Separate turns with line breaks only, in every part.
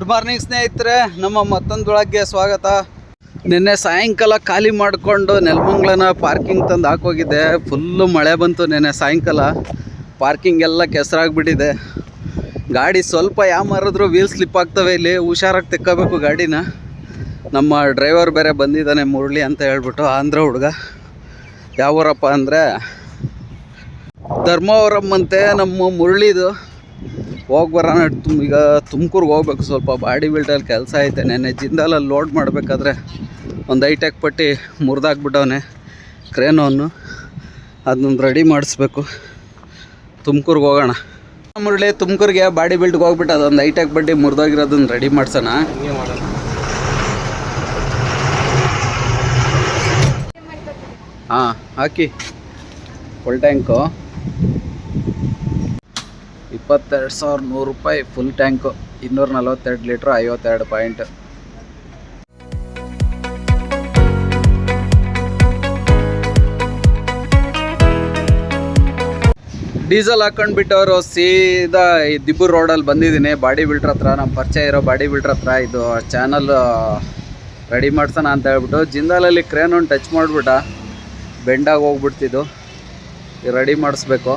Good morning ಸ್ನೇಹಿತರೆ. ನಮ್ಮ ಮತ್ತೊಂದೊಳಗೆ ಸ್ವಾಗತ. ನಿನ್ನೆ ಸಾಯಂಕಾಲ ಖಾಲಿ ಮಾಡಿಕೊಂಡು ನೆಲಮಂಗ್ಲನ ಪಾರ್ಕಿಂಗ್ ತಂದು ಹಾಕೋಗಿದ್ದೆ ಫುಲ್ಲು ಮಳೆ ಬಂತು ನಿನ್ನೆ ಸಾಯಂಕಾಲ. ಪಾರ್ಕಿಂಗ್ ಎಲ್ಲ ಕೆಸರಾಗ್ಬಿಟ್ಟಿದೆ. ಗಾಡಿ ಸ್ವಲ್ಪ ಯಾವ ಮಾರಿದ್ರು ವೀಲ್ ಸ್ಲಿಪ್ ಆಗ್ತವೆ ಇಲ್ಲಿ. ಹುಷಾರಾಗಿ ತೆಕ್ಕೋಬೇಕು ಗಾಡಿನ. ನಮ್ಮ ಡ್ರೈವರ್ ಬೇರೆ ಬಂದಿದ್ದಾನೆ, ಮುರಳಿ ಅಂತ ಹೇಳ್ಬಿಟ್ಟು ಆಂಧ್ರ ಹುಡುಗ. ಯಾವರಪ್ಪ ಅಂದರೆ ಧರ್ಮವರಂ ಅಂತೆ ನಮ್ಮ ಮುರಳಿದು. ಹೋಗಿ ಬರೋಣ ತುಮ್, ಈಗ ತುಮಕೂರಿಗೆ ಹೋಗ್ಬೇಕು. ಸ್ವಲ್ಪ ಬಾಡಿ ಬಿಲ್ಡಲ್ಲಿ ಕೆಲಸ ಐತೆ. ನೆನ್ನೆ ಜಿಂದಾಲಲ್ಲಿ ಲೋಡ್ ಮಾಡಬೇಕಾದ್ರೆ ಒಂದು ಐಟೆಕ್ ಪಟ್ಟಿ ಮುರಿದಾಕ್ಬಿಟ್ಟವನೆ ಕ್ರೇನವನ್ನು ಅದನ್ನ ರೆಡಿ ಮಾಡಿಸ್ಬೇಕು. ತುಮಕೂರಿಗೆ ಹೋಗೋಣ. ಮುರಳಿ, ತುಮಕೂರಿಗೆ ಬಾಡಿ ಬಿಲ್ಡ್ಗೆ ಹೋಗ್ಬಿಟ್ಟು ಅದೊಂದು ಐಟೆಕ್ ಬಡ್ಡಿ ಮುರಿದೋಗಿರೋದನ್ನ ರೆಡಿ ಮಾಡ್ಸೋಣ. ಹಾಂ, ಹಾಕಿ. ಫುಲ್ ಟ್ಯಾಂಕು ಇಪ್ಪತ್ತೆರಡು ಸಾವಿರದ ನೂರು ರೂಪಾಯಿ ಫುಲ್ ಟ್ಯಾಂಕು ಇನ್ನೂರ ನಲವತ್ತೆರಡು ಲೀಟ್ರ್ ಐವತ್ತೆರಡು ಪಾಯಿಂಟ್ ಡೀಸೆಲ್ ಹಾಕೊಂಡ್ಬಿಟ್ಟವರು ಸೀದಾ ಈ ದಿಬ್ಬು ರೋಡಲ್ಲಿ ಬಂದಿದ್ದೀನಿ. ಬಾಡಿ ಬಿಲ್ಡ್ರ್ ಹತ್ರ ನಮ್ಮ ಪರಿಚಯ ಇರೋ ಬಾಡಿ ಬಿಲ್ಡ್ರ್ ಹತ್ರ ಇದು ಚಾನಲ್ ರೆಡಿ ಮಾಡ್ಸೋಣ ಅಂತ ಹೇಳ್ಬಿಟ್ಟು ಜಿಂದಾಲಲ್ಲಿ ಕ್ರೇನ್ ಒಂದು ಟಚ್ ಮಾಡಿಬಿಟ್ಟ. ಬೆಂಡಾಗಿ ಹೋಗ್ಬಿಡ್ತಿದ್ದು. ರೆಡಿ ಮಾಡಿಸ್ಬೇಕು.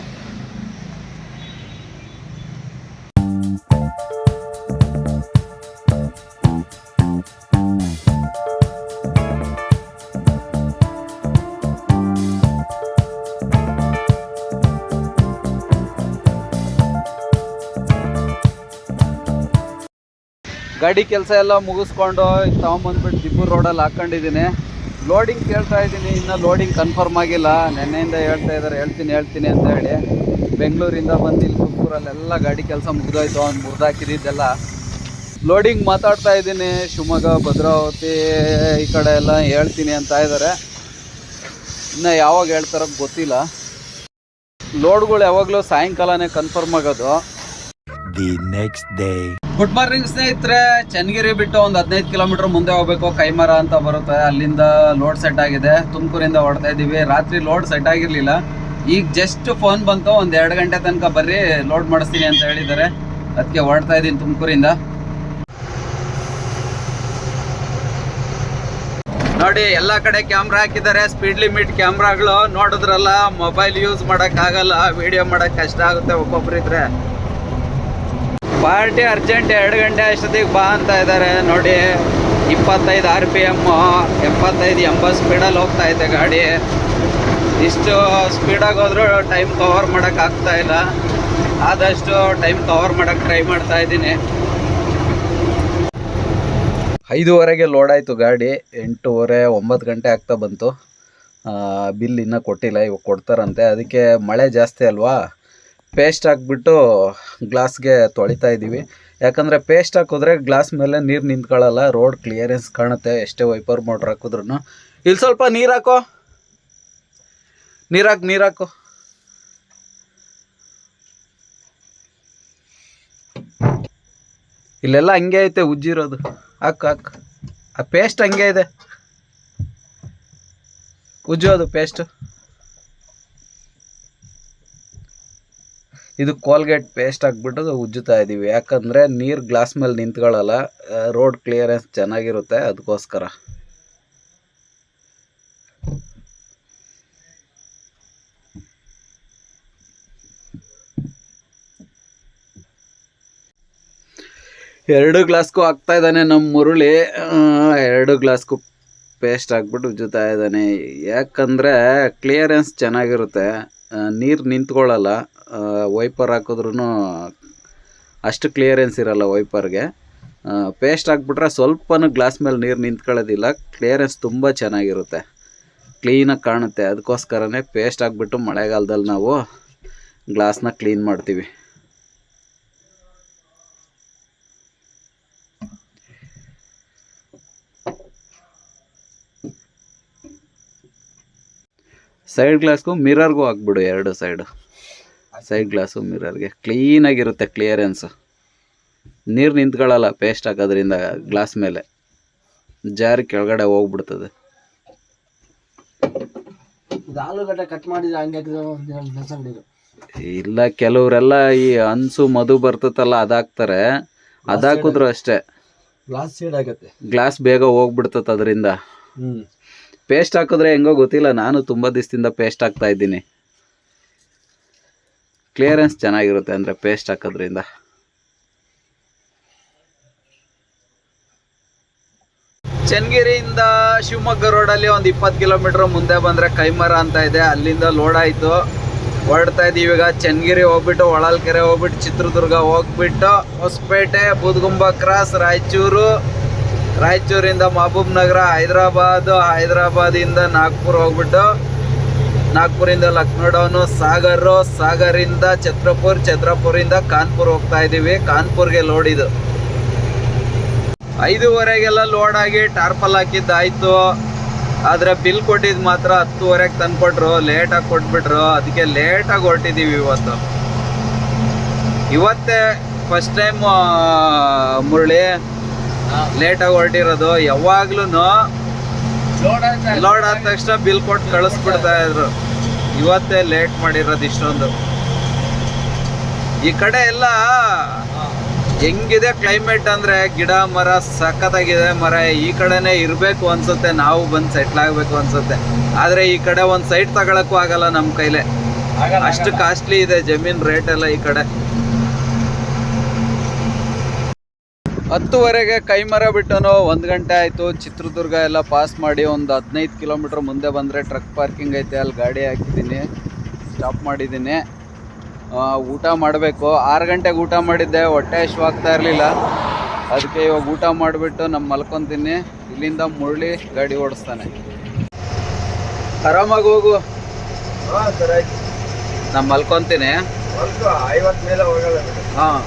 ಗಾಡಿ ಕೆಲಸ ಎಲ್ಲ ಮುಗಿಸ್ಕೊಂಡು ತಗೊಂಬಂದ್ಬಿಟ್ಟು ದಿಬ್ಬೂರು ರೋಡಲ್ಲಿ ಹಾಕ್ಕೊಂಡಿದ್ದೀನಿ. ಲೋಡಿಂಗ್ ಕೇಳ್ತಾ ಇದ್ದೀನಿ, ಇನ್ನೂ ಲೋಡಿಂಗ್ ಕನ್ಫರ್ಮ್ ಆಗಿಲ್ಲ. ನೆನ್ನೆಯಿಂದ ಹೇಳ್ತಾ ಇದ್ದಾರೆ ಹೇಳ್ತೀನಿ ಹೇಳ್ತೀನಿ ಅಂತ ಹೇಳಿ. ಬೆಂಗಳೂರಿಂದ ಬಂದು ಇಲ್ಲಿ ತುಮಕೂರಲ್ಲೆಲ್ಲ ಗಾಡಿ ಕೆಲಸ ಮುಗಿದೋಯ್ತು, ಅವ್ನು ಮುರಿದಾಕಿದ್ದೆಲ್ಲ ಲೋಡಿಂಗ್ ಮಾತಾಡ್ತಾ ಇದ್ದೀನಿ, ಶಿವಮೊಗ್ಗ, ಭದ್ರಾವತಿ ಈ ಕಡೆ ಎಲ್ಲ ಹೇಳ್ತೀನಿ ಅಂತ ಇದ್ದಾರೆ ಇನ್ನು ಯಾವಾಗ ಹೇಳ್ತಾರೋ ಗೊತ್ತಿಲ್ಲ. ಲೋಡ್ಗಳು ಯಾವಾಗಲೂ ಸಾಯಂಕಾಲನೇ ಕನ್ಫರ್ಮ್ ಆಗೋದು.
The next day
good morning ಸ್ನೇಹಿತರೆ. ಚನ್ನಗಿರಿ ಬಿಟ್ಟು ಒಂದು ಹದಿನೈದು ಕಿಲೋಮೀಟರ್ ಮುಂದೆ ಹೋಗ್ಬೇಕು. ಕೈಮರ ಅಂತ ಬರುತ್ತೆ. ಅಲ್ಲಿಂದ ಲೋಡ್ ಸೆಟ್ ಆಗಿದೆ. ತುಮಕೂರಿಂದ ಹೊಡ್ತಾ ಇದ್ದೀವಿ ರಾತ್ರಿ ಲೋಡ್ ಸೆಟ್ ಆಗಿರ್ಲಿಲ್ಲ. ಈಗ ಜಸ್ಟ್ ಫೋನ್ ಬಂತು. ಒಂದು ಎರಡು ಗಂಟೆ ತನಕ ಬರ್ರಿ ಲೋಡ್ ಮಾಡಿಸ್ತೀನಿ ಅಂತ ಹೇಳಿದ್ದಾರೆ. ಅದಕ್ಕೆ ಹೊಡ್ತಾ ಇದ್ದೀನಿ ತುಮಕೂರಿಂದ. ನೋಡಿ, ಎಲ್ಲ ಕಡೆ ಕ್ಯಾಮ್ರಾ ಹಾಕಿದ್ದಾರೆ. ಸ್ಪೀಡ್ ಲಿಮಿಟ್ ಕ್ಯಾಮ್ರಾಗಳು ನೋಡಿದ್ರಲ್ಲ ಮೊಬೈಲ್ ಯೂಸ್ ಮಾಡೋಕ್ಕಾಗಲ್ಲ ವಿಡಿಯೋ ಮಾಡೋಕ್ಕೆ ಕಷ್ಟ ಆಗುತ್ತೆ ಒಬ್ಬೊಬ್ರಿದ್ರೆ ಪಾರ್ಟಿ ಅರ್ಜೆಂಟ್ ಎರಡು ಗಂಟೆ ಅಷ್ಟೊತ್ತಿಗೆ ಬಾ ಅಂತ ಇದ್ದಾರೆ ನೋಡಿ, ಇಪ್ಪತ್ತೈದು ಆರ್ ಪಿ ಎಮ್ಮು ಎಪ್ಪತ್ತೈದು ಎಂಬತ್ತು ಸ್ಪೀಡಲ್ಲಿ ಹೋಗ್ತಾ ಇದೆ ಗಾಡಿ. ಇಷ್ಟು ಸ್ಪೀಡಾಗಿ ಹೋದರೂ ಟೈಮ್ ಕವರ್ ಮಾಡೋಕ್ಕಾಗ್ತಾ ಇಲ್ಲ. ಆದಷ್ಟು ಟೈಮ್ ಕವರ್ ಮಾಡೋಕ್ಕೆ ಟ್ರೈ ಮಾಡ್ತಾ ಇದ್ದೀನಿ. ಐದೂವರೆಗೆ ಲೋಡ್ ಆಯಿತು ಗಾಡಿ. ಎಂಟೂವರೆ, ಒಂಬತ್ತು ಗಂಟೆ ಆಗ್ತಾ ಬಂತು. ಬಿಲ್ ಇನ್ನೂ ಕೊಟ್ಟಿಲ್ಲ, ಇವಾಗ ಕೊಡ್ತಾರಂತೆ. ಅದಕ್ಕೆ ಮಳೆ ಜಾಸ್ತಿ ಅಲ್ವಾ? ಪೇಸ್ಟ್ ಹಾಕ್ಬಿಟ್ಟು ಗ್ಲಾಸ್ಗೆ ತೊಳಿತಾ ಇದ್ದೀವಿ. ಯಾಕಂದರೆ ಪೇಸ್ಟ್ ಹಾಕಿದ್ರೆ ಗ್ಲಾಸ್ ಮೇಲೆ ನೀರು ನಿಂತ್ಕೊಳ್ಳಲ್ಲ, ರೋಡ್ ಕ್ಲಿಯರೆನ್ಸ್ ಕಾಣುತ್ತೆ, ಎಷ್ಟೇ ವೈಪರ್ ಮೋಟ್ರ್ ಹಾಕಿದ್ರು ಇಲ್ಲಿ ಸ್ವಲ್ಪ ನೀರು ಹಾಕೋ. ನೀರು ಹಾಕು ನೀರು ಹಾಕು. ಇಲ್ಲೆಲ್ಲ ಹಂಗೆ ಐತೆ ಉಜ್ಜಿರೋದು ಹಾಕು ಹಾಕು. ಆ ಪೇಸ್ಟ್ ಹಂಗೆ ಇದೆ. ಉಜ್ಜೋದು ಪೇಸ್ಟ್. ಇದು ಕೋಲ್ಗೇಟ್ ಪೇಸ್ಟ್ ಹಾಕ್ಬಿಟ್ಟು ಉಜ್ಜುತ್ತಾ ಇದ್ದೀವಿ ಯಾಕಂದರೆ ನೀರು ಗ್ಲಾಸ್ ಮೇಲೆ ನಿಂತ್ಕೊಳ್ಳಲ್ಲ ರೋಡ್ ಕ್ಲಿಯರೆನ್ಸ್ ಚೆನ್ನಾಗಿರುತ್ತೆ ಅದಕ್ಕೋಸ್ಕರ ಎರಡು ಗ್ಲಾಸ್ಗೂ ಹಾಕ್ತಾ ಇದ್ದಾನೆ ನಮ್ಮ ಮುರುಳಿ. ಎರಡು ಗ್ಲಾಸ್ಗೂ ಪೇಸ್ಟ್ ಹಾಕ್ಬಿಟ್ಟು ಉಜ್ಜುತ್ತಾ ಇದ್ದಾನೆ. ಯಾಕಂದರೆ ಕ್ಲಿಯರೆನ್ಸ್ ಚೆನ್ನಾಗಿರುತ್ತೆ. ನೀರು ನಿಂತ್ಕೊಳ್ಳಲ್ಲ ವೈಪರ್ ಹಾಕಿದ್ರೂ ಅಷ್ಟು ಕ್ಲಿಯರೆನ್ಸ್ ಇರಲ್ಲ ವೈಪರ್ಗೆ ಪೇಸ್ಟ್ ಹಾಕ್ಬಿಟ್ರೆ ಸ್ವಲ್ಪನೂ ಗ್ಲಾಸ್ ಮೇಲೆ ನೀರು ನಿಂತ್ಕೊಳ್ಳೋದಿಲ್ಲ ಕ್ಲಿಯರೆನ್ಸ್ ತುಂಬ ಚೆನ್ನಾಗಿರುತ್ತೆ. ಕ್ಲೀನಾಗಿ ಕಾಣುತ್ತೆ. ಅದಕ್ಕೋಸ್ಕರನೇ ಪೇಸ್ಟ್ ಹಾಕ್ಬಿಟ್ಟು ಮಳೆಗಾಲದಲ್ಲಿ ನಾವು ಗ್ಲಾಸ್ನ ಕ್ಲೀನ್ ಮಾಡ್ತೀವಿ. ಸೈಡ್ ಗ್ಲಾಸ್ಗೂ ಮಿರರ್ಗೂ ಹಾಕ್ಬಿಡು ಎರಡು ಸೈಡು ಸೈಡ್ ಗ್ಲಾಸು ಮಿರರ್ಗೆ ಕ್ಲೀನಾಗಿರುತ್ತೆ ಕ್ಲಿಯರೆನ್ಸ್ ನೀರು ನಿಂತ್ಕೊಳ್ಳಲ್ಲ ಪೇಸ್ಟ್ ಹಾಕೋದ್ರಿಂದ ಗ್ಲಾಸ್ ಮೇಲೆ. ಜಾರಿ ಕೆಳಗಡೆ ಹೋಗ್ಬಿಡ್ತದೆ.
ಆಲೂಗಡ್ಡೆ ಕಟ್ ಮಾಡಿದ್ರೆ ಹಂಗೆ
ಇಲ್ಲ ಕೆಲವರೆಲ್ಲ ಈ ಹನ್ಸು ಮಧು ಬರ್ತತಲ್ಲ ಅದಾಕ್ತಾರೆ. ಅದಾಕಿದ್ರು ಅಷ್ಟೇ.
ಗ್ಲಾಸ್ ಸೀಡ್ ಆಗತ್ತೆ.
ಗ್ಲಾಸ್ ಬೇಗ ಹೋಗ್ಬಿಡ್ತದೆ ಅದರಿಂದ ಪೇಸ್ಟ್ ಹಾಕಿದ್ರೆ ಹೆಂಗೋ ಗೊತ್ತಿಲ್ಲ ನಾನು ತುಂಬ ದಿವಸದಿಂದ ಪೇಸ್ಟ್ ಹಾಕ್ತಾ ಇದ್ದೀನಿ. ಕ್ಲಿಯರೆನ್ಸ್ ಚೆನ್ನಾಗಿರುತ್ತೆ ಅಂದರೆ ಪೇಸ್ಟ್ ಹಾಕೋದ್ರಿಂದ. ಚನ್ನಗಿರಿಯಿಂದ ಶಿವಮೊಗ್ಗ ರೋಡಲ್ಲಿ ಒಂದು ಇಪ್ಪತ್ತು ಕಿಲೋಮೀಟ್ರ್ ಮುಂದೆ ಬಂದರೆ ಕೈಮರ ಅಂತ ಇದೆ. ಅಲ್ಲಿಂದ ಲೋಡ್ ಆಯಿತು. ಹೊರಡ್ತಾ ಇದ್ದೀವಿ ಈಗ ಚನ್ನಗಿರಿ ಹೋಗ್ಬಿಟ್ಟು ಹೊಳಲ್ಕೆರೆ ಹೋಗ್ಬಿಟ್ಟು ಚಿತ್ರದುರ್ಗ ಹೋಗ್ಬಿಟ್ಟು ಹೊಸಪೇಟೆ, ಬೂದ್ಗುಂಬ ಕ್ರಾಸ್ ರಾಯಚೂರು. ರಾಯಚೂರಿಂದ ಮಹಬೂಬ್ ನಗರ, ಹೈದರಾಬಾದ್ ಹೈದರಾಬಾದಿಂದ ನಾಗ್ಪುರ್ ಹೋಗ್ಬಿಟ್ಟು ನಾಗ್ಪುರಿಂದ ಲಕ್ನೋ ಡೌನು ಸಾಗರ್ ಸಾಗರಿಂದ ಛತ್ರಪುರ್ ಛತ್ರಪುರಿಂದ ಕಾನ್ಪುರ್ ಹೋಗ್ತಾ ಇದೀವಿ ಕಾನ್ಪುರ್ಗೆ ಲೋಡ್ ಇದು. ಐದೂವರೆಗೆಲ್ಲ ಲೋಡ್ ಆಗಿ ಟಾರ್ಪಲ್ ಹಾಕಿದ್ದಾಯ್ತು. ಆದ್ರೆ ಬಿಲ್ ಕೊಟ್ಟಿದ್ ಮಾತ್ರ ಹತ್ತುವರೆಗೆ ತಂದ್ಕೊಟ್ರು. ಲೇಟಾಗಿ ಕೊಟ್ಬಿಟ್ರು. ಅದಕ್ಕೆ ಲೇಟಾಗಿ ಹೊರಟಿದೀವಿ ಇವತ್ತು. ಇವತ್ತೇ ಫಸ್ಟ್ ಟೈಮ್ ಮುರಳಿ ಲೇಟಾಗಿ ಹೊರಟಿರೋದು. ಯಾವಾಗ್ಲೂ ಲೋಡ್ ಆದ ತಕ್ಷಣ ಬಿಲ್ ಕೊಟ್ಟು ಕಳಿಸ್ಬಿಡ್ತಾ ಇದ್ರು. ಇವತ್ತೇ ಲೇಟ್ ಮಾಡಿರೋದು ಇಷ್ಟೊಂದು. ಈ ಕಡೆ ಎಲ್ಲ ಹೆಂಗಿದೆ ಕ್ಲೈಮೇಟ್ ಅಂದ್ರೆ ಗಿಡ ಮರ ಸಖತ್ತಾಗಿದೆ ಮರ. ಈ ಕಡೆನೆ ಇರಬೇಕು ಅನ್ಸುತ್ತೆ ನಾವು ಬಂದು ಸೆಟ್ಲ್ ಆಗಬೇಕು ಅನ್ಸುತ್ತೆ. ಆದ್ರೆ ಈ ಕಡೆ ಒಂದು ಸೈಟ್ ತಗೊಳಕ್ಕೂ ಆಗಲ್ಲ ನಮ್ಮ ಕೈಲೇ. ಅಷ್ಟು ಕಾಸ್ಟ್ಲಿ ಇದೆ ಜಮೀನ್ ರೇಟ್ ಎಲ್ಲ ಈ ಕಡೆ. ಹತ್ತುವರೆಗೆ ಕೈಮರ ಬಿಟ್ಟನು ಒಂದು ಗಂಟೆ ಆಯಿತು. ಚಿತ್ರದುರ್ಗ ಎಲ್ಲ ಪಾಸ್ ಮಾಡಿ ಒಂದು ಹದಿನೈದು ಕಿಲೋಮೀಟ್ರ್ ಮುಂದೆ ಬಂದರೆ ಟ್ರಕ್ ಪಾರ್ಕಿಂಗ್ ಐತೆ ಅಲ್ಲಿ ಗಾಡಿ ಹಾಕಿದ್ದೀನಿ ಸ್ಟಾಪ್ ಮಾಡಿದ್ದೀನಿ. ಊಟ ಮಾಡಬೇಕು. ಆರು ಗಂಟೆಗೆ ಊಟ ಮಾಡಿದ್ದೆ ಹೊಟ್ಟೆ ಆಗ್ತಾ ಇರಲಿಲ್ಲ. ಅದಕ್ಕೆ ಇವಾಗ ಊಟ ಮಾಡಿಬಿಟ್ಟು ನಮ್ಮ ಮಲ್ಕೊತೀನಿ. ಇಲ್ಲಿಂದ ಮುರಳಿ ಗಾಡಿ ಓಡಿಸ್ತಾನೆ. ಆರಾಮಾಗಿ ಹೋಗು. ನಾನು ಮಲ್ಕೊತೀನಿ. ಹಾಂ.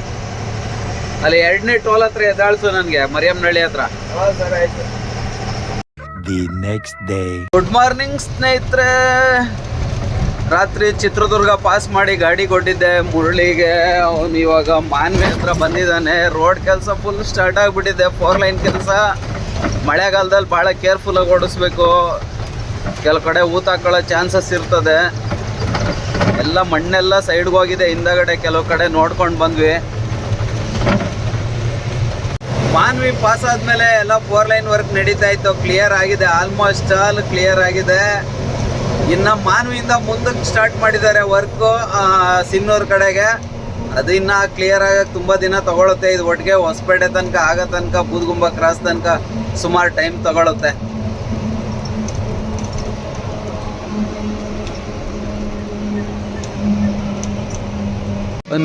ಅಲ್ಲಿ ಎರಡನೇ ಟೋಲ್ ಹತ್ರ ಎದ್ದಾಳ್ಸು ನನಗೆ ಮರಿಯಮ್ನಳ್ಳಿ ಹತ್ರ.
The next
day next day.
Good morning ಸ್ನೇಹಿತರೆ. ರಾತ್ರಿ ಚಿತ್ರದುರ್ಗ ಪಾಸ್ ಮಾಡಿ ಗಾಡಿ ಕೊಟ್ಟಿದ್ದೆ ಮುರಳಿಗೆ. ಅವನು ಇವಾಗ ಮಾನ್ವೆ ಹತ್ರ ಬಂದಿದ್ದಾನೆ. ರೋಡ್ ಕೆಲಸ ಫುಲ್ ಸ್ಟಾರ್ಟ್ ಆಗಿಬಿಟ್ಟಿದೆ. ಫೋರ್ ಲೈನ್ ಕೆಲಸ. ಮಳೆಗಾಲದಲ್ಲಿ ಭಾಳ ಕೇರ್ಫುಲ್ಲಾಗಿ ಓಡಿಸ್ಬೇಕು. ಕೆಲವು ಕಡೆ ಊತ ಹಾಕೊಳ್ಳೋ ಚಾನ್ಸಸ್ ಇರ್ತದೆ. ಎಲ್ಲ ಮಣ್ಣೆಲ್ಲ ಸೈಡ್ಗೆ ಹೋಗಿದೆ. ಹಿಂದಗಡೆ ಕೆಲವು ಕಡೆ ನೋಡ್ಕೊಂಡು ಬಂದ್ವಿ. ಮಾನ್ವಿ ಪಾಸ್ ಆದ್ಮೇಲೆ ಎಲ್ಲ ಫೋರ್ ಲೈನ್ ವರ್ಕ್ ನಡೀತಾ ಇತ್ತು. ಕ್ಲಿಯರ್ ಆಗಿದೆ. ಆಲ್ಮೋಸ್ಟ್ ಆಲ್ ಕ್ಲಿಯರ್ ಆಗಿದೆ. ಇನ್ನು ಮಾನ್ವಿಯಿಂದ ಮುಂದಕ್ಕೆ ಸ್ಟಾರ್ಟ್ ಮಾಡಿದ್ದಾರೆ ವರ್ಕು ಸಿನ್ನೂರ್ ಕಡೆಗೆ. ಅದು ಇನ್ನ ಕ್ಲಿಯರ್ ಆಗಕ್ಕೆ ತುಂಬ ದಿನ ತಗೊಳುತ್ತೆ. ಇದು ಒಟ್ಟಿಗೆ ಹೊಸಪೇಟೆ ತನಕ, ಆಗೋ ತನಕ, ಬೂದ್ಗುಂಬ ಕ್ರಾಸ್ ತನಕ ಸುಮಾರು ಟೈಮ್ ತಗೊಳುತ್ತೆ.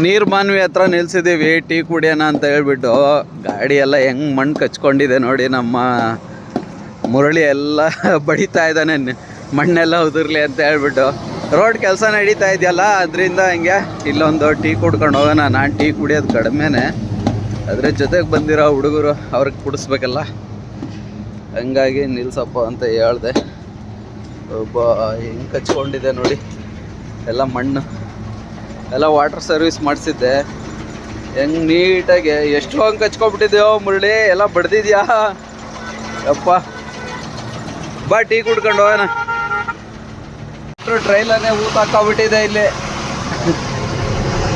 ನೀರ್ ಮಾನ್ವಿ ಹತ್ರ ನಿಲ್ಸಿದೀವಿ, ಟೀ ಕುಡಿಯೋಣ ಅಂತ ಹೇಳ್ಬಿಟ್ಟು ಗಾಡಿ ಎಲ್ಲ ಹೆಂಗ್ ಮಣ್ಣು ಕಚ್ಕೊಂಡಿದೆ ನೋಡಿ ನಮ್ಮ ಮುರಳಿ ಎಲ್ಲ ಬಡಿತಾ ಇದ್ದಾನೆ ಮಣ್ಣೆಲ್ಲ ಉದುರ್ಲಿ ಅಂತ ಹೇಳ್ಬಿಟ್ಟು. ರೋಡ್ ಕೆಲಸ ನಡೀತಾ ಇದೆಯಲ್ಲ, ಅದರಿಂದ ಹಿಂಗೆ ಇಲ್ಲೊಂದು ಟೀ ಕುಡ್ಕೊಂಡು ಹೋಗೋಣ, ನಾನು ಟೀ ಕುಡಿಯೋದು ಕಡಿಮೆನೆ. ಅದ್ರ ಜೊತೆಗೆ ಬಂದಿರೋ ಹುಡುಗರು ಅವ್ರಿಗೆ ಕುಡಿಸ್ಬೇಕಲ್ಲ. ಹಂಗಾಗಿ ನಿಲ್ಸಪ್ಪ ಅಂತ ಹೇಳ್ದೆ. ಒಬ್ಬ ಹೆಂಗೆ ಕಚ್ಕೊಂಡಿದೆ ನೋಡಿ, ಎಲ್ಲ ಮಣ್ಣು. ಎಲ್ಲ ವಾಟರ್ ಸರ್ವಿಸ್ ಮಾಡಿಸಿದ್ದೆ. ಹೆಂಗ್ ನೀಟಾಗಿ ಎಷ್ಟು ಹಂಗೆ ಕಚ್ಕೊಬಿಟ್ಟಿದ್ಯೋ ಮುರಳಿ, ಎಲ್ಲ ಬಡ್ದಿದ್ಯಾ? ಯಪ್ಪ. ಬಾ, ಟೀ ಕುಡ್ಕೊಂಡು ಹೋಗೋಣ. ಟ್ರೈಲನ್ನೇ ಊತ ಹಾಕೋಬಿಟ್ಟಿದೆ ಇಲ್ಲಿ.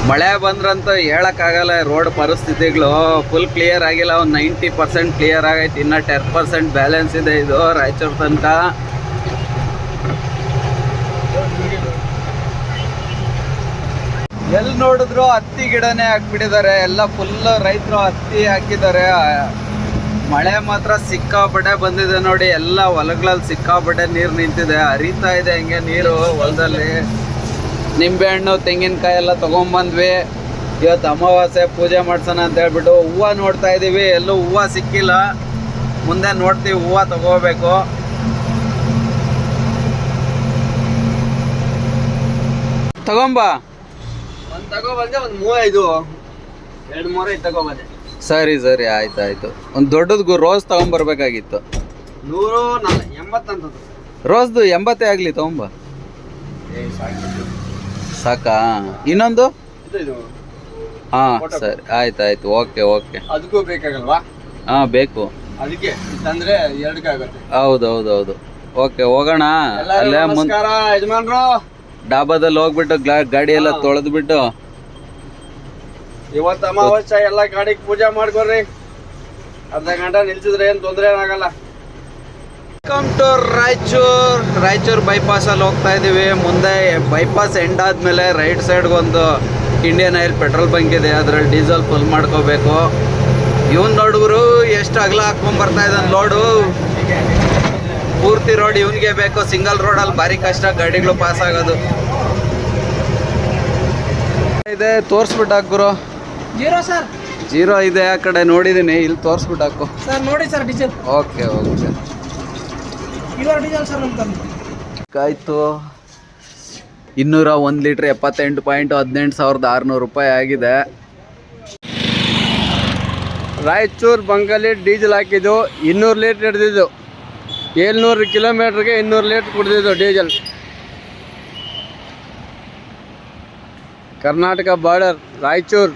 ಮಳೆ ಬಂದ್ರಂತೂ ಹೇಳೋಕ್ಕಾಗಲ್ಲ ರೋಡ್ ಪರಿಸ್ಥಿತಿಗಳು. ಫುಲ್ ಕ್ಲಿಯರ್ ಆಗಿಲ್ಲ, ಒಂದು ನೈಂಟಿ ಪರ್ಸೆಂಟ್ ಕ್ಲಿಯರ್ ಆಗೈತೆ. ಇನ್ನೂ ಟೆನ್ ಪರ್ಸೆಂಟ್ ಬ್ಯಾಲೆನ್ಸ್ ಇದೆ ಇದು ರಾಯಚೂರು ತನಕ. ಎಲ್ಲಿ ನೋಡಿದ್ರು ಹತ್ತಿ ಗಿಡನೇ ಹಾಕ್ಬಿಟ್ಟಿದ್ದಾರೆ. ಎಲ್ಲ ಫುಲ್ ರೈತರು ಹತ್ತಿ ಹಾಕಿದ್ದಾರೆ. ಮಳೆ ಮಾತ್ರ ಸಿಕ್ಕಾಪಟ್ಟೆ ಬಂದಿದೆ ನೋಡಿ. ಎಲ್ಲ ಹೊಲಗಳಲ್ಲಿ ಸಿಕ್ಕಾಪಟ್ಟೆ ನೀರು ನಿಂತಿದೆ. ಹರಿತಾ ಇದೆ ಹಂಗೆ ನೀರು ಹೊಲದಲ್ಲಿ. ನಿಂಬೆಹಣ್ಣು, ತೆಂಗಿನಕಾಯಿ ಎಲ್ಲ ತೊಗೊಂಬಂದ್ವಿ. ಇವತ್ತು ಅಮಾವಾಸ್ಯೆ, ಪೂಜೆ ಮಾಡ್ಸೋಣ ಅಂತ ಹೇಳ್ಬಿಟ್ಟು ಹೂವು ನೋಡ್ತಾ ಇದ್ದೀವಿ ಎಲ್ಲೂ ಹೂವು ಸಿಕ್ಕಿಲ್ಲ. ಮುಂದೆ ನೋಡ್ತೀವಿ ಹೂವು ತಗೋಬೇಕು. ತಗೊಂಬಾ.
ಒಂದ್ ತಗೋ ಬಂದೆ ಒಂದ್ ಮೂವೈದು. ಎರಡು ಮೂರೈದು ತಗೋಬಂದೆ.
ಸರಿ ಸರಿ ಆಯ್ತು ಆಯ್ತು. ಒಂದು ದೊಡ್ಡದು ರೋಸ್ ತಗೊಂಬರ್ಬೇಕಾಗಿತ್ತು.
ನೂರು ನಲ್ ಎಂಬತ್ತಂತದ್ದು
ರೋಸ್ದು ಎಂಬತ್ತೇ ಆಗಲಿ ತಗೊಂಬ.
ಸಾಕು.
ಇನ್ನೊಂದು?
ಇದು ಇದು.
ಹಾಂ ಸರಿ ಆಯ್ತು ಆಯ್ತು. Okay okay.
ಅದಕ್ಕೂ ಬೇಕಾಗಲ್ವಾ?
ಹಾಂ ಬೇಕು.
ಅದಕ್ಕೆ ತಂದ್ರೆ ಎರಡಕ್ಕೆ ಆಗುತ್ತೆ
ಹೌದು ಹೌದು ಹೌದು ಓಕೆ ಹೋಗೋಣ. ಅಲ್ಲೇ ಮುಂದೆ
ಯಜಮಾನ್ರು.
ಡಾಬಾದಲ್ಲಿ ಹೋಗ್ಬಿಟ್ಟು ಗಾಡಿ ಎಲ್ಲ
ತೊಳೆದು
ಬಿಟ್ಟು
ಇವತ್ತು ಅಮಾವಾಸ್ಯ ಎಲ್ಲ ಗಾಡಿಗೆ ಪೂಜೆ ಮಾಡ್ಕೊಡ್ರಿ. ಅರ್ಧ ಗಂಟೆ ನಿಲ್ಸಿದ್ರೆ ಏನು ತೊಂದರೆ ಏನಾಗಲ್ಲ
welcome to Raichur. Raichur bypass ಅಲ್ಲಿ ಹೋಗ್ತಾ ಇದೀವಿ. ಮುಂದೆ ಬೈಪಾಸ್ ಎಂಡ್ ಆದ್ಮೇಲೆ ರೈಟ್ ಸೈಡ್ ಒಂದು ಇಂಡಿಯನ್ ಆಯಿಲ್ ಪೆಟ್ರೋಲ್ ಬಂಕ್ ಇದೆ. ಅದ್ರಲ್ಲಿ ಡೀಸೆಲ್ ಫುಲ್ ಮಾಡ್ಕೋಬೇಕು. ಇವನ್ ಹುಡುಗರು ಎಷ್ಟು ಅಗಲ ಹಾಕೊಂಡ್ ಬರ್ತಾ ಇದ್ದಾನೆ ಲೋಡು ಪೂರ್ತಿ ರೋಡ್ ಇವನಿಗೆ ಬೇಕು ಸಿಂಗಲ್ ರೋಡಲ್ಲಿ ಭಾರಿ ಕಷ್ಟ ಗಾಡಿಗಳು ಪಾಸ್ ಆಗೋದು. ಇದೆ ತೋರ್ಸ್ಬಿಟ್ಟು ಹಾಕುರು
ಜೀರೋ ಸರ್.
ಜೀರೋ ಇದೆ ಆ ಕಡೆ ನೋಡಿದೀನಿ ಇಲ್ಲಿ ತೋರ್ಸ್ಬಿಟ್ಟು ಹಾಕು.
ಸರ್ ನೋಡಿ ಸರ್ ಡೀಸೆಲ್
ಓಕೆ ಓಕೆ.
ಇವಾಗ ಡೀಸೆಲ್ ಸರ್
ಆಯ್ತು. ಇನ್ನೂರ ಒಂದು ಲೀಟ್ರ್ ಎಪ್ಪತ್ತೆಂಟು ಪಾಯಿಂಟ್ ಹದಿನೆಂಟು ಸಾವಿರದ ಆರುನೂರು ರೂಪಾಯಿ ಆಗಿದೆ.
ರಾಯಚೂರು ಬಂಗಲಿ ಡೀಸೆಲ್ ಹಾಕಿದ್ದು ಇನ್ನೂರು ಲೀಟ್ರ್ ಹಿಡ್ದಿದ್ದು. ಏಳ್ನೂರು ಕಿಲೋಮೀಟ್ರಿಗೆ ಇನ್ನೂರು ಲೀಟ್ರ್ ಕುಡಿದಿದ್ದು ಡೀಸೆಲ್. ಕರ್ನಾಟಕ ಬಾರ್ಡರ್ ರಾಯಚೂರ್.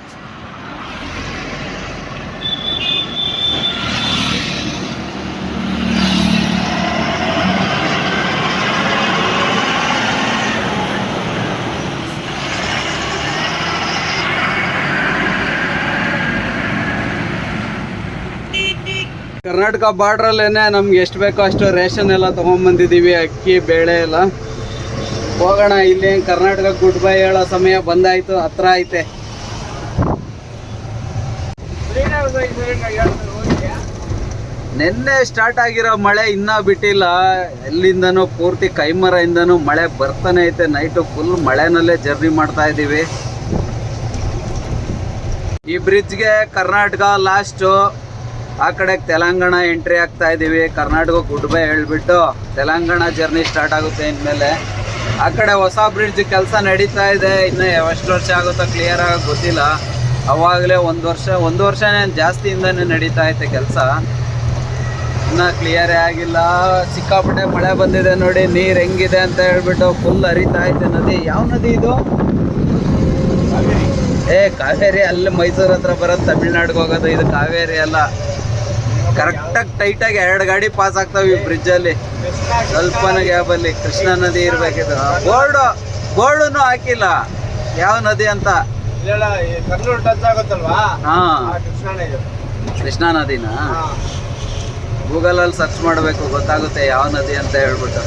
ಕರ್ನಾಟಕ ಬಾರ್ಡ್ರಲ್ಲೇನೆ ನಮ್ಗೆ ಎಷ್ಟು ಬೇಕೋ ಅಷ್ಟು ರೇಷನ್ ಎಲ್ಲ ತೊಗೊಂಬಂದಿದ್ದೀವಿ, ಅಕ್ಕಿ, ಬೇಳೆ ಎಲ್ಲ. ಹೋಗೋಣ, ಇಲ್ಲಿ ಕರ್ನಾಟಕ ಗುಡ್ ಬೈ ಹೇಳೋ ಸಮಯ ಬಂದಾಯ್ತು, ಹತ್ರ ಐತೆ. ನಿನ್ನೆ ಸ್ಟಾರ್ಟ್ ಆಗಿರೋ ಮಳೆ ಇನ್ನೂ ಬಿಟ್ಟಿಲ್ಲ. ಎಲ್ಲಿಂದನೂ ಪೂರ್ತಿ ಕೈಮರದಿಂದನೂ ಮಳೆ ಬರ್ತಾನೆ ಐತೆ. ನೈಟು ಫುಲ್ ಮಳೆನಲ್ಲೇ ಜರ್ನಿ ಮಾಡ್ತಾ ಇದ್ದೀವಿ ಈ ಬ್ರಿಡ್ಜ್ಗೆ ಕರ್ನಾಟಕ ಲಾಸ್ಟು ಆ ಕಡೆ ತೆಲಂಗಾಣ ಎಂಟ್ರಿ ಆಗ್ತಾ ಇದ್ದೀವಿ ಕರ್ನಾಟಕ ಗುಡ್ ಬೈ ಹೇಳ್ಬಿಟ್ಟು ತೆಲಂಗಾಣ ಜರ್ನಿ ಸ್ಟಾರ್ಟ್ ಆಗುತ್ತೆ ಇನ್ಮೇಲೆ. ಆ ಕಡೆ ಹೊಸ ಬ್ರಿಡ್ಜ್ ಕೆಲಸ ನಡೀತಾ ಇದೆ. ಇನ್ನು ಎಷ್ಟು ವರ್ಷ ಆಗುತ್ತೋ ಕ್ಲಿಯರ್ ಆಗಿ ಗೊತ್ತಿಲ್ಲ. ಅವಾಗಲೇ ಒಂದು ವರ್ಷ, ಒಂದು ವರ್ಷನೇ ಜಾಸ್ತಿಯಿಂದನೇ ನಡೀತಾ ಐತೆ ಕೆಲಸ. ಇನ್ನ ಕ್ಲಿಯರೇ ಆಗಿಲ್ಲ. ಸಿಕ್ಕಾಪಟ್ಟೆ ಮಳೆ ಬಂದಿದೆ ನೋಡಿ. ನೀರು ಹೆಂಗಿದೆ ಅಂತ ಹೇಳ್ಬಿಟ್ಟು ಫುಲ್ ಹರಿತಾ ಐತೆ ನದಿ. ಯಾವ ನದಿ ಇದು? ಏ, ಕಾವೇರಿ. ಅಲ್ಲಿ ಮೈಸೂರು ಹತ್ರ ಬರೋದು ತಮಿಳ್ನಾಡಿಗೆ ಹೋಗೋದು. ಇದು ಕಾವೇರಿ ಅಲ್ಲ. ಕರೆಕ್ಟಾಗಿ ಟೈಟಾಗಿ ಎರಡು ಗಾಡಿ ಪಾಸ್ ಆಗ್ತಾವೆ ಈ ಬ್ರಿಡ್ಜಲ್ಲಿ. ಸ್ವಲ್ಪನ ಗ್ಯಾಬಲ್ಲಿ ಕೃಷ್ಣಾ ನದಿ ಇರ್ಬೇಕಿದು ಬೋರ್ಡು ಬೋರ್ಡನ್ನು ಹಾಕಿಲ್ಲ. ಯಾವ ನದಿ ಅಂತ? ಹಾ. ಕೃಷ್ಣಾ ನದಿನಾ? ಗೂಗಲಲ್ಲಿ ಸರ್ಚ್ ಮಾಡಬೇಕು ಗೊತ್ತಾಗುತ್ತೆ ಯಾವ ನದಿ ಅಂತ ಹೇಳ್ಬಿಟ್ಟು.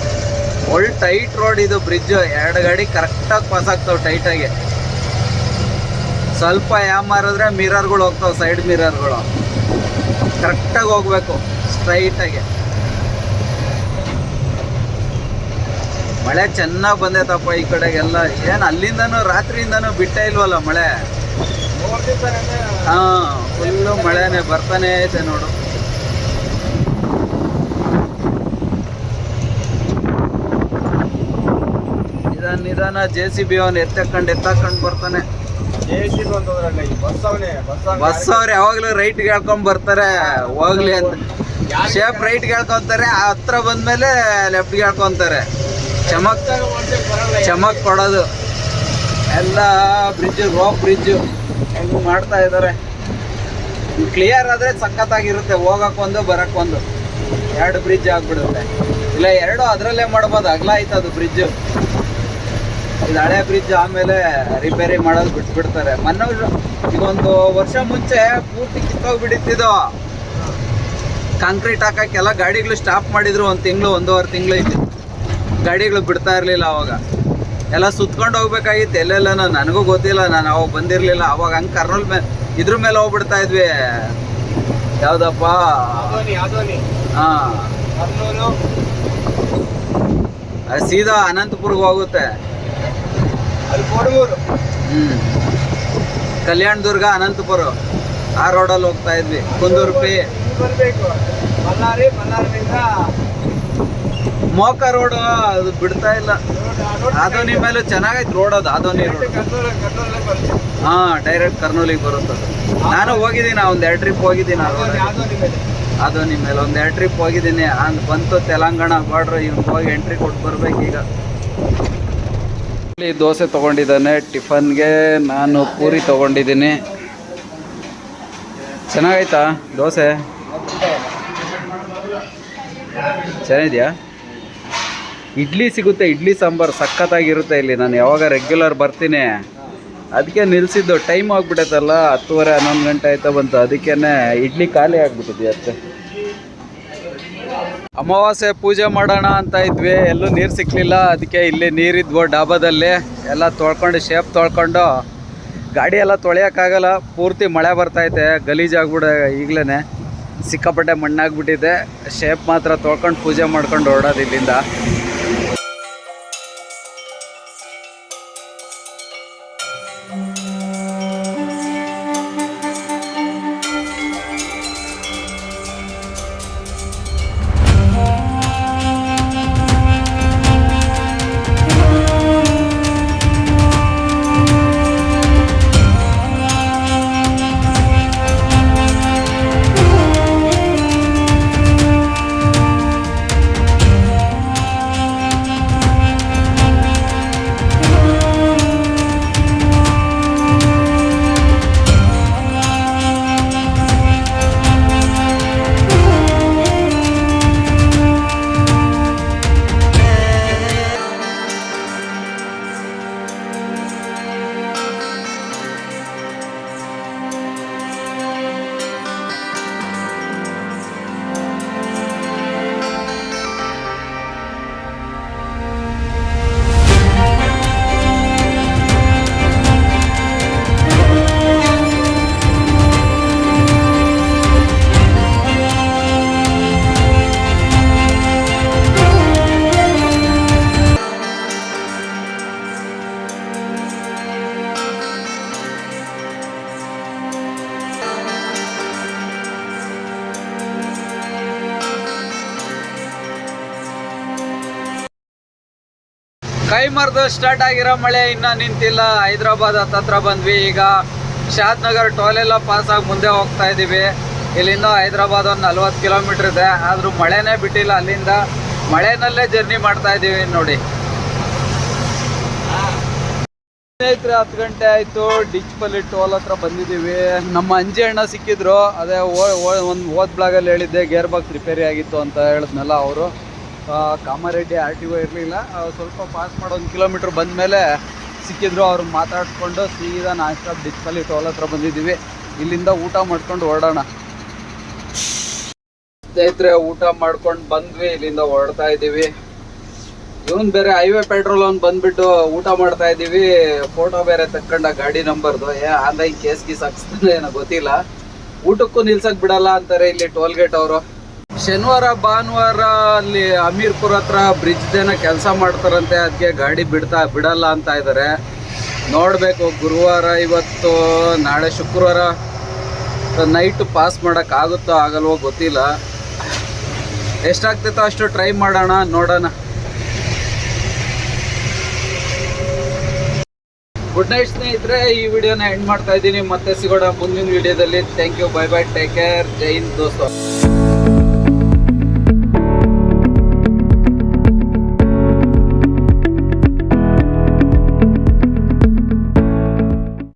ಒಳ್ಳೆ ಟೈಟ್ ರೋಡ್ ಇದು ಬ್ರಿಡ್ಜ್ ಎರಡು ಗಾಡಿ ಕರೆಕ್ಟಾಗಿ ಪಾಸ್ ಆಗ್ತಾವೆ ಟೈಟಾಗಿ ಸ್ವಲ್ಪ ಯಾವ ಮಾರಿದ್ರೆ ಮಿರರ್ಗಳು ಹೋಗ್ತಾವೆ ಸೈಡ್ ಮಿರರ್ಗಳು ಕರೆಕ್ಟಾಗಿ ಹೋಗ್ಬೇಕು ಸ್ಟ್ರೈಟಾಗಿ ಮಳೆ ಚೆನ್ನಾಗಿ ಬಂದೈತಪ್ಪ ಈ ಕಡೆಗೆಲ್ಲ. ಏನು ಅಲ್ಲಿಂದನೂ ರಾತ್ರಿಯಿಂದನೂ ಬಿಟ್ಟೇ ಇಲ್ವಲ್ಲ ಮಳೆ? ಹಾ ಫುಲ್ಲು ಮಳೆನೇ ಬರ್ತಾನೆ ಐತೆ ನೋಡು. ನಿಧಾನ ನಿಧಾನ ಜೆ ಸಿ ಬಿ ಅವನು ಎತ್ತಕೊಂಡು ಎತ್ತಕ್ಕಂಡು ಬರ್ತಾನೆ. ಬಸ್ ಅವ್ರು ಯಾವಾಗ್ಲೂ ರೈಟ್ ಹೇಳ್ಕೊಂಡ್ ಬರ್ತಾರೆ. ಹೋಗ್ಲಿ ಅಂತ. ಶೇಪ್ ರೈಟ್ ಹೇಳ್ಕೊಂತಾರೆ ಹತ್ರ ಬಂದ್ಮೇಲೆ ಲೆಫ್ಟ್ ಹೇಳ್ಕೊಂತಾರೆ ಚಮಕ್ ಚಮಕ್ ಕೊಡೋದು. ಎಲ್ಲ ಬ್ರಿಡ್ಜ್ ರೋಪ್ ಬ್ರಿಡ್ಜ್ ಹೆಂಗ್ ಮಾಡ್ತಾ ಇದ್ದಾರೆ ಕ್ಲಿಯರ್ ಆದ್ರೆ ಸಖತ್ತಾಗಿರುತ್ತೆ ಹೋಗಕ್ಕೊಂದು ಬರಕ್ಕೊಂದು ಎರಡು ಬ್ರಿಡ್ಜ್ ಆಗ್ಬಿಡುತ್ತೆ. ಇಲ್ಲ, ಎರಡು ಅದರಲ್ಲೇ ಮಾಡ್ಬೋದು, ಅಗಲ ಆಯ್ತು ಅದು ಬ್ರಿಡ್ಜ್ ಇದು ಹಳೆ ಬ್ರಿಡ್ಜ್ ಆಮೇಲೆ ರಿಪೇರಿ ಮಾಡೋದು ಬಿಟ್ಬಿಡ್ತಾರೆ. ಮೊನ್ನೆ ಈಗ ಒಂದು ವರ್ಷ ಮುಂಚೆ ಪೂರ್ತಿ ಕಿತ್ತೋಗ್ಬಿಟ್ಟಿದ್ದು ಕಾಂಕ್ರೀಟ್ ಹಾಕಕ್ಕೆಲ್ಲ ಗಾಡಿಗಳು ಸ್ಟಾಪ್ ಮಾಡಿದ್ರು ಒಂದು ತಿಂಗಳು ಒಂದೂವರೆ ತಿಂಗಳು ಇತ್ತು ಗಾಡಿಗಳು ಬಿಡ್ತಾ ಇರಲಿಲ್ಲ ಅವಾಗ. ಎಲ್ಲ ಸುತ್ಕೊಂಡು ಹೋಗ್ಬೇಕಾಗಿತ್ತು. ಎಲ್ಲೆಲ್ಲ ನನಗೂ ಗೊತ್ತಿಲ್ಲ ನಾನು ಅವಾಗ ಬಂದಿರಲಿಲ್ಲ. ಅವಾಗ ಹಂಗೆ ಕರ್ನೂಲ್ ಮೇಲೆ ಇದ್ರ ಮೇಲೆ ಹೋಗ್ಬಿಡ್ತಾ ಇದ್ವಿ. ಯಾವ್ದಪ್ಪ? ಹಾಂ. ಸೀದಾ ಅನಂತಪುರ್ಗೆ ಹೋಗುತ್ತೆ. ಕಲ್ಯಾಣ ದುರ್ಗ ಅನಂತಪುರ ಆ ರೋಡಲ್ಲಿ ಹೋಗ್ತಾ ಇದ್ವಿ. ಕುಂದೂರ್ಪಿ
ಬಳ್ಳಾರಿ ಬಳ್ಳಾರಿನಿಂದ
ಮೋಕ ರೋಡ್ ಅದು ಬಿಡ್ತಾ ಇಲ್ಲ. ಆದೋನಿ ಮೇಲೆ ಚೆನ್ನಾಗೈತೆ ರೋಡ್ ಅದು ಆದೋನಿ ರೋಡ್ ಹಾ ಡೈರೆಕ್ಟ್ ಕರ್ನೂಲಿಗೆ ಬರುತ್ತೆ ನಾನು ಹೋಗಿದ್ದೀನಿ ಒಂದ್ ಎರಡು ಟ್ರಿಪ್ ಹೋಗಿದ್ದೀನಿ ಅದು. ಆದೋನಿ ಮೇಲೆ. ಒಂದ್ ಎರಡು ಟ್ರಿಪ್ ಹೋಗಿದ್ದೀನಿ. ಹಂಗ್ ಬಂತು ತೆಲಂಗಾಣ ಬಾರ್ಡ್ರ್ ಇವ್ನು ಹೋಗಿ ಎಂಟ್ರಿ ಕೊಟ್ಟು ಬರ್ಬೇಕೀಗ ಇಲ್ಲಿ ದೋಸೆ ತಗೊಂಡಿದ್ದಾನೆ. ಟಿಫನ್ಗೆ ನಾನು ಪೂರಿ ತಗೊಂಡಿದ್ದೀನಿ. ಚೆನ್ನಾಗೈತಾ ದೋಸೆ? ಚೆನ್ನಾಗಿದೆಯಾ? ಇಡ್ಲಿ ಸಿಗುತ್ತೆ, ಇಡ್ಲಿ ಸಾಂಬಾರು ಸಖತ್ತಾಗಿರುತ್ತೆ ಇಲ್ಲಿ. ನಾನು ಯಾವಾಗ ರೆಗ್ಯುಲರ್ ಬರ್ತೀನಿ. ಅದಕ್ಕೆ ನಿಲ್ಲಿಸಿದ್ದು ಟೈಮ್ ಆಗ್ಬಿಟ್ಟೈತಲ್ಲ, ಹತ್ತುವರೆ ಹನ್ನೊಂದು ಗಂಟೆ ಆಯ್ತಾ ಬಂತು. ಅದಕ್ಕೇ ಇಡ್ಲಿ ಖಾಲಿ ಆಗಿಬಿಟ್ಟಿದೆ ಅಮಾವಾಸ್ಯೆ ಪೂಜೆ ಮಾಡೋಣ ಅಂತ ಇದ್ವಿ. ಎಲ್ಲೂ ನೀರು ಸಿಕ್ಲಿಲ್ಲ. ಅದಕ್ಕೆ ಇಲ್ಲಿ ನೀರಿದ್ವು ಡಾಬಾದಲ್ಲಿ. ಎಲ್ಲ ತೊಳ್ಕೊಂಡು ಶೇಪ್ ತೊಳ್ಕೊಂಡು ಗಾಡಿ ಎಲ್ಲ ತೊಳೆಯೋಕ್ಕಾಗಲ್ಲ. ಪೂರ್ತಿ ಮಳೆ ಬರ್ತೈತೆ ಗಲೀಜಾಗ್ಬಿಡ ಈಗಲೇ ಸಿಕ್ಕಾಪಟ್ಟೆ ಮಣ್ಣಾಗ್ಬಿಟ್ಟಿದೆ. ಶೇಪ್ ಮಾತ್ರ ತೊಳ್ಕೊಂಡು ಪೂಜೆ ಮಾಡ್ಕೊಂಡು ಹೊರಡೋದು ಇಲ್ಲಿಂದ. ಕೈ ಮರೆದು ಸ್ಟಾರ್ಟ್ ಆಗಿರೋ ಮಳೆ ಇನ್ನ ನಿಂತಿಲ್ಲ. ಹೈದ್ರಾಬಾದ್ ಹತ್ತತ್ರ ಬಂದ್ವಿ. ಈಗ ಶಾದ್ ನಗರ್ ಟೋಲ್ ಎಲ್ಲ ಪಾಸ್ ಆಗಿ ಮುಂದೆ ಹೋಗ್ತಾ ಇದೀವಿ. ಇಲ್ಲಿಂದ ಹೈದ್ರಾಬಾದ್ ಒಂದು ನಲ್ವತ್ತು ಕಿಲೋಮೀಟರ್ ಇದೆ. ಆದರೂ ಮಳೆನೇ ಬಿಟ್ಟಿಲ್ಲ ಅಲ್ಲಿಂದ. ಮಳೆನಲ್ಲೇ ಜರ್ನಿ ಮಾಡ್ತಾ ಇದೀವಿ ನೋಡಿ. ಸ್ನೇಹಿತರೆ, ಹತ್ತು ಗಂಟೆ ಆಯ್ತು. ಡಿಚ್ಪಲ್ಲಿ ಟೋಲ್ ಹತ್ರ ಬಂದಿದ್ದೀವಿ. ನಮ್ಮ ಅಂಜಿ ಅಣ್ಣ ಸಿಕ್ಕಿದ್ರು. ಅದೇ ಒಂದು ಓದ್ ಬ್ಲಾಗಲ್ಲಿ ಹೇಳಿದ್ದೆ ಗೇರ್ ಬಾಕ್ಸ್ ರಿಪೇರಿ ಆಗಿತ್ತು ಅಂತ ಹೇಳಿದ್ನಲ್ಲ ಅವರು. ಕಾಮಾರೆಡ್ಡಿ ಆರ್ ಟಿ ಒ ಇರಲಿಲ್ಲ. ಸ್ವಲ್ಪ ಪಾಸ್ ಮಾಡೋ ಒಂದು ಕಿಲೋಮೀಟ್ರ್ ಬಂದಮೇಲೆ ಸಿಕ್ಕಿದ್ರು ಅವ್ರು ಮಾತಾಡಿಸ್ಕೊಂಡು ಸೀದಾ ನಾನ್ ಸ್ಟಾಪ್ ಡಿಸ್ಪಲ್ಲಿ ಟೋಲ್ ಹತ್ರ ಬಂದಿದ್ದೀವಿ. ಇಲ್ಲಿಂದ ಊಟ ಮಾಡ್ಕೊಂಡು ಹೊರಡೋಣ. ಸ್ನೇಹಿತರೆ, ಊಟ ಮಾಡ್ಕೊಂಡು ಬಂದ್ವಿ, ಇಲ್ಲಿಂದ ಹೊರಡ್ತಾ ಇದ್ದೀವಿ. ಇವನ್ ಬೇರೆ ಹೈವೇ ಪೆಟ್ರೋಲ್ ಅವ್ನು ಬಂದ್ಬಿಟ್ಟು ಊಟ ಮಾಡ್ತಾ ಇದ್ದೀವಿ. ಫೋಟೋ ಬೇರೆ ತಕ್ಕೊಂಡ ಗಾಡಿ ನಂಬರ್ದು ಏ ಆನ್ಲೈನ್ ಕೇಸ್ ಗೀಸ್ ಹಾಕ್ಸ್ತಾನೆ ಏನೋ ಗೊತ್ತಿಲ್ಲ. ಊಟಕ್ಕೂ ನಿಲ್ಸಕ್ ಬಿಡಲ್ಲ ಅಂತಾರೆ ಇಲ್ಲಿ ಟೋಲ್ ಗೇಟ್ ಅವರು. ಶನಿವಾರ, ಭಾನುವಾರ ಅಲ್ಲಿ ಅಮೀರ್ಪುರ ಹತ್ರ ಬ್ರಿಡ್ಜ್ದೇನ ಕೆಲಸ ಮಾಡ್ತಾರಂತೆ ಅದಕ್ಕೆ ಗಾಡಿ ಬಿಡ್ತಾ ಬಿಡಲ್ಲ ಅಂತ ಇದ್ದಾರೆ ನೋಡಬೇಕು, ಗುರುವಾರ ಇವತ್ತು, ನಾಳೆ ಶುಕ್ರವಾರ ನೈಟ್ ಪಾಸ್ ಮಾಡೋಕ್ಕಾಗುತ್ತೋ ಆಗಲ್ವೋ ಗೊತ್ತಿಲ್ಲ. ಎಷ್ಟಾಗ್ತೈತೋ ಅಷ್ಟು ಟ್ರೈ ಮಾಡೋಣ, ನೋಡೋಣ. ಗುಡ್ ನೈಟ್ ಸ್ನೇಹಿತರೆ, ಈ ವಿಡಿಯೋನ ಎಂಡ್ ಮಾಡ್ತಾ ಇದ್ದೀನಿ. ಮತ್ತೆ ಸಿಗೋಣ ಮುಂದಿನ ವಿಡಿಯೋದಲ್ಲಿ. Thank you bye bye take care ಜೈ ಹಿಂದ್ ದೋಸ್ತ.